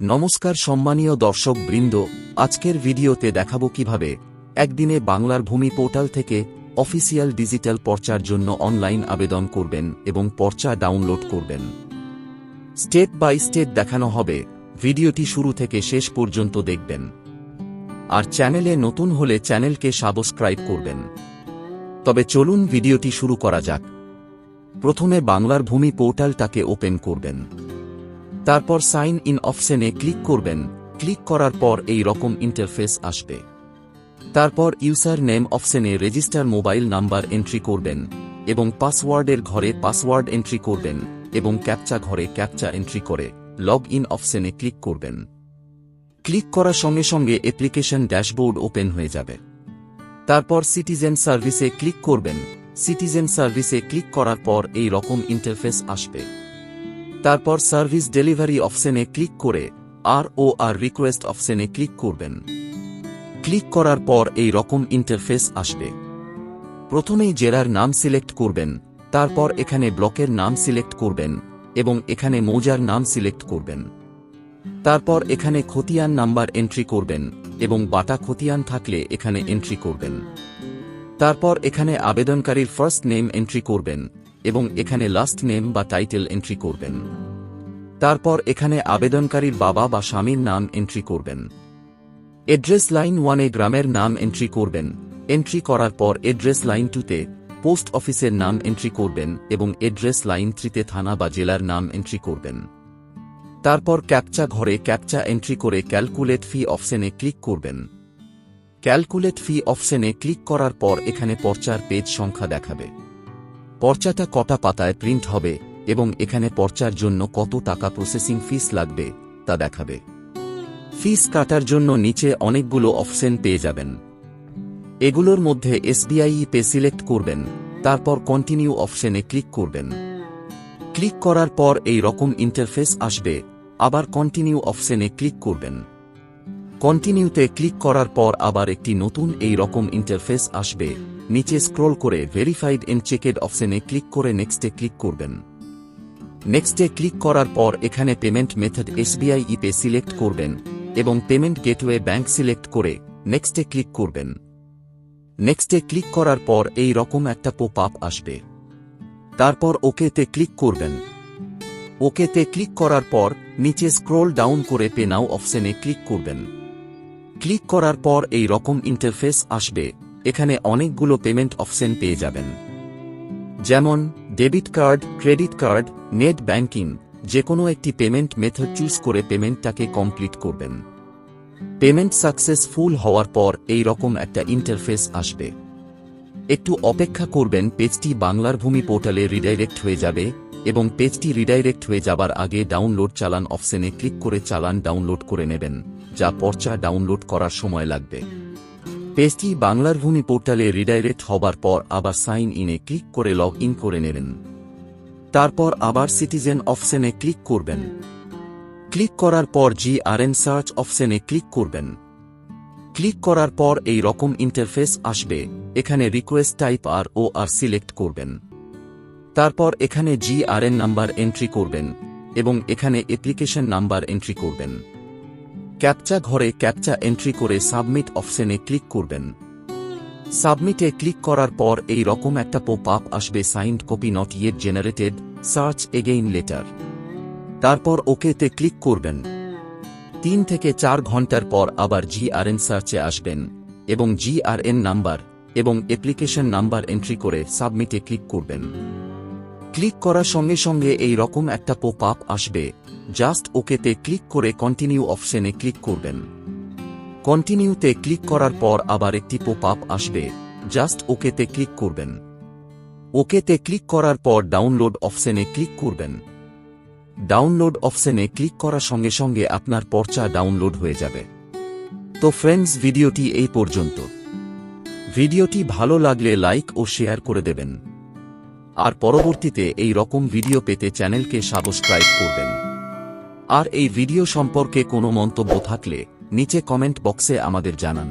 নমস্কার সম্মানীয় দর্শক বৃন্দ আজকের ভিডিওতে দেখাবো কীভাবে একদিনে বাংলার ভূমি পোর্টাল থেকে অফিসিয়াল ডিজিটাল পর্চার জন্য অনলাইন আবেদন করবেন এবং পর্চা ডাউনলোড করবেন। স্টেপ বাই স্টেপ দেখানো হবে, ভিডিওটি শুরু থেকে শেষ পর্যন্ত দেখবেন। আর চ্যানেলে নতুন হলে চ্যানেলকে সাবস্ক্রাইব করবেন। তবে চলুন ভিডিওটি শুরু করা যাক। প্রথমে বাংলার ভূমি পোর্টালটাকে ওপেন করবেন। তারপর সাইন ইন অপশনে ক্লিক করবেন। ক্লিক করার পর এই রকম ইন্টারফেস আসবে। তারপর ইউজার নেম অপশনে রেজিস্টার মোবাইল নাম্বার এন্ট্রি করবেন এবং পাসওয়ার্ডের ঘরে পাসওয়ার্ড এন্ট্রি করবেন এবং ক্যাপচা ঘরে ক্যাপচা এন্ট্রি করে লগ ইন অপশনে ক্লিক করবেন। ক্লিক করার সঙ্গে সঙ্গে অ্যাপ্লিকেশন ড্যাশবোর্ড ওপেন হয়ে যাবে। তারপর সিটিজেন সার্ভিসে ক্লিক করবেন। সিটিজেন সার্ভিসে ক্লিক করার পর এই রকম ইন্টারফেস আসবে। তারপর সার্ভিস ডেলিভারি অপশনে ক্লিক করে আর ও আর রিকোয়েস্ট অপশনে ক্লিক করবেন। ক্লিক করার পর এই রকম ইন্টারফেস আসবে। প্রথমেই জেলার নাম সিলেক্ট করবেন, তারপর এখানে ব্লকের নাম সিলেক্ট করবেন এবং এখানে মৌজার নাম সিলেক্ট করবেন। তারপর এখানে খতিয়ান নাম্বার এন্ট্রি করবেন এবং বাটা খতিয়ান থাকলে এখানে এন্ট্রি করবেন। তারপর এখানে আবেদনকারীর ফার্স্ট নেম এন্ট্রি করবেন। এবং এখানে লাস্ট নেম বা টাইটেল এন্ট্রি করবেন। তারপর এখানে আবেদনকারীর বাবা বা স্বামীর নাম এন্ট্রি করবেন। এড্রেস লাইন ওয়ানে গ্রামের নাম এন্ট্রি করবেন। এন্ট্রি করার পর এড্রেস লাইন টুতে পোস্ট অফিসের নাম এন্ট্রি করবেন এবং এড্রেস লাইন থ্রিতে থানা বা জেলার নাম এন্ট্রি করবেন। তারপর ক্যাপচা ঘরে ক্যাপচা এন্ট্রি করে ক্যালকুলেট ফি অপশনে ক্লিক করবেন। ক্যালকুলেট ফি অপশনে ক্লিক করার পর এখানে পর্চার পেজ সংখ্যা দেখাবে। পর্চাটা কটা পাতায় প্রিন্ট হবে এবং এখানে পর্চার জন্য কত টাকা প্রসেসিং ফিস লাগবে, তা দেখাবে। ফিস কাটার জন্য নিচে অনেকগুলো অপশন পেয়ে যাবেন। এগুলোর মধ্যে এসবিআই পে সিলেক্ট করবেন, তারপর কন্টিনিউ অপশনে ক্লিক করবেন। ক্লিক করার পর এই রকম ইন্টারফেস আসবে, আবার কন্টিনিউ অপশনে ক্লিক করবেন। কন্টিনিউতে ক্লিক করার পর আবার একটি নতুন এই রকম ইন্টারফেস আসবে। নিচে স্ক্রোল করে ভেরিফাইড এন্ড চেকেড অপশনে ক্লিক করে নেক্সটে ক্লিক করবেন। নেক্সটে ক্লিক করার পর এখানে payment method SBI epay select করবেন এবং পেমেন্ট গেটওয়ে ব্যাংক সিলেক্ট করে নেক্সটে ক্লিক করবেন। নেক্সটে ক্লিক করার পর এই রকম একটা পোপ আপ আসবে। তারপর ওকেতে ক্লিক করবেন। ওকেতে ক্লিক করার পর নিচে স্ক্রোল ডাউন করে পে নাও অপশনে ক্লিক করবেন। ক্লিক করার পর এই রকম ইন্টারফেস আসবে। এখানে অনেকগুলো পেমেন্ট অপশন পেয়ে যাবেন। যেমন debit card credit card net banking যে কোনো একটি পেমেন্ট মেথড চুজ করে পেমেন্টটাকে কমপ্লিট করবেন। পেমেন্ট সাকসেসফুল হওয়ার পর এই রকম একটা ইন্টারফেস আসবে। একটু অপেক্ষা করবেন পেজটি বাংলার ভূমি পোর্টালে রিডাইরেক্ট হয়ে যাবে এবং পেজটি রিডাইরেক্ট হয়ে যাবার আগে ডাউনলোড চালান অপশনে ক্লিক করে চালান ডাউনলোড করে নেবেন, যা পর্চা ডাউনলোড করার সময় লাগবে। পেজটি বাংলার ভূমি পোর্টালে রিডাইরেক্ট হবার পর আবার সাইন ইনে ক্লিক করে লগ ইন করে নেবেন। তারপর আবার সিটিজেন অপশনে ক্লিক করবেন। ক্লিক করার পর জি আর এন সার্চ অপশনে ক্লিক করবেন। ক্লিক করার পর এই রকম ইন্টারফেস আসবে। এখানে request type R O R select করবেন। তারপর এখানে G R N number entry করবেন এবং এখানে অ্যাপ্লিকেশন নাম্বার এন্ট্রি করবেন। ক্যাপচা ঘরে ক্যাপচা এন্ট্রি করে সাবমিট অপশনে ক্লিক করবেন। সাবমিটে ক্লিক করার পর এই রকম একটা পোপ আপ আসবে signed copy not yet generated search again later তারপর ওকেতে ক্লিক করবেন। তিন থেকে চার ঘণ্টার পর আবার জিআরএন সার্চে আসবেন এবং জিআরএন নাম্বার এবং অ্যাপ্লিকেশন নাম্বার এন্ট্রি করে সাবমিটে ক্লিক করবেন। ক্লিক করার সঙ্গে সঙ্গে এই রকম একটা পোপ আপ আসবে। জাস্ট ওকেতে ক্লিক করে কন্টিনিউ অপশনে ক্লিক করবেন। কন্টিনিউতে ক্লিক করার পর আবার একটি পোপ আপ আসবে। জাস্ট ওকেতে ক্লিক করবেন। ওকেতে ক্লিক করার পর ডাউনলোড অপশনে ক্লিক করবেন। ডাউনলোড অপশনে ক্লিক করার সঙ্গে সঙ্গে আপনার পর্চা ডাউনলোড হয়ে যাবে। তো ফ্রেন্ডস ভিডিওটি এই পর্যন্ত। ভিডিওটি ভালো লাগলে লাইক ও শেয়ার করে দেবেন। আর পরবর্তীতে এই রকম ভিডিও পেতে চ্যানেলকে সাবস্ক্রাইব করবেন। আর এই ভিডিও সম্পর্কে কোনো মন্তব্য থাকলে নিচে কমেন্ট বক্সে আমাদের জানান।